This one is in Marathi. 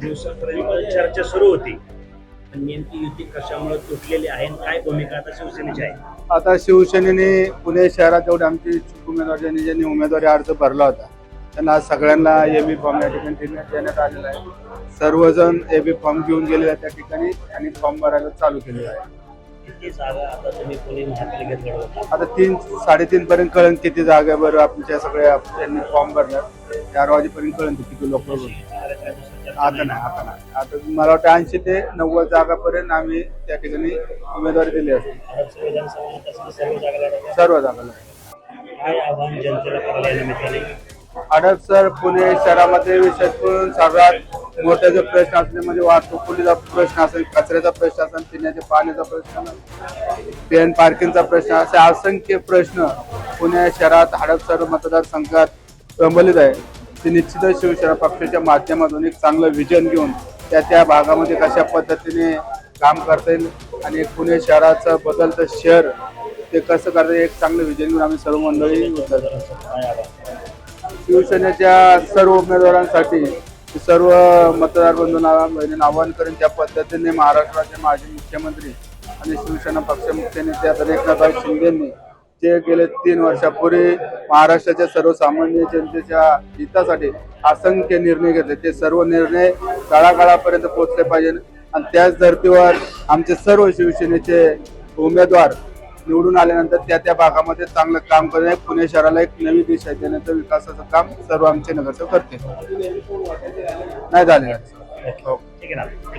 दिवसापर्यंत चर्चा सुरू होती. पण नेमकी युती कशामुळे तुटलेली आहे आणि काय भूमिका आता शिवसेनेची आहे? आता शिवसेनेने पुणे शहरात जेवढे आमचे इच्छुक उमेदवार ज्यांनी ज्यांनी उमेदवारी अर्ज भरला होता त्यांना आज सगळ्यांना एबी फॉर्म या ठिकाणी देण्यात देण्यात आलेला आहे. सर्वजण एबी फॉर्म घेऊन गेलेले आहेत त्या ठिकाणी आणि फॉर्म भरायला चालू केलेला आहे. किती जागा आता तुम्ही पुणे महापालिकेत लढवता आता तीन साडेतीन पर्यंत कळण किती जागेवर आमच्या सगळ्या त्यांनी फॉर्म भरल्यात चार वाजेपर्यंत कळण किती लोक आता नाही आता नाही. आता मला वाटतं ऐंशी ते नव्वद जागापर्यंत आम्ही त्या ठिकाणी उमेदवारी दिली असते. आरक्षण विधानसभा मतदारसंघ सर्व जागा लढवता सर्व जागाला काय आव्हान जनतेला करायला या निमित्ताने? हडपसर पुणे शहरामध्ये विशेष करून सर्वात मोठे जे प्रश्न असले म्हणजे वाहतुकीचा प्रश्न असेल कचऱ्याचा प्रश्न असेल पिण्याच्या पाण्याचा प्रश्न पेन पार्किंगचा प्रश्न असे असंख्य प्रश्न पुणे शहरात हडपसर मतदारसंघात प्रबलित आहे ते निश्चितच शिवसेना पक्षाच्या माध्यमातून एक चांगलं विजन घेऊन त्या त्या भागामध्ये कशा पद्धतीने काम करता येईल आणि पुणे शहराचं बदलतं शहर ते कसं करता येईल एक चांगलं विजन घेऊन आम्ही सर्व मंडळी शिवसेनेच्या सर्व उमेदवारांसाठी सर्व मतदार बंधूंना बहिणींना आवाहन करेन त्या पद्धतीने महाराष्ट्राचे माजी मुख्यमंत्री आणि शिवसेना पक्षमुख्य नेते आता एकनाथराव शिंदेंनी ते गेले तीन वर्षापूर्वी महाराष्ट्राच्या सर्वसामान्य जनतेच्या हितासाठी असंख्य निर्णय घेतले. ते सर्व निर्णय तळागाळापर्यंत पोहोचले पाहिजे. आणि त्याच धर्तीवर आमचे सर्व शिवसेनेचे उमेदवार निवडून आल्यानंतर त्या त्या भागामध्ये चांगलं काम करणे पुणे शहराला एक नवी दिशा देण्याचं विकासाचं काम सर्व आमचे नगरसेवक करते नाही झाले. ठीक आहे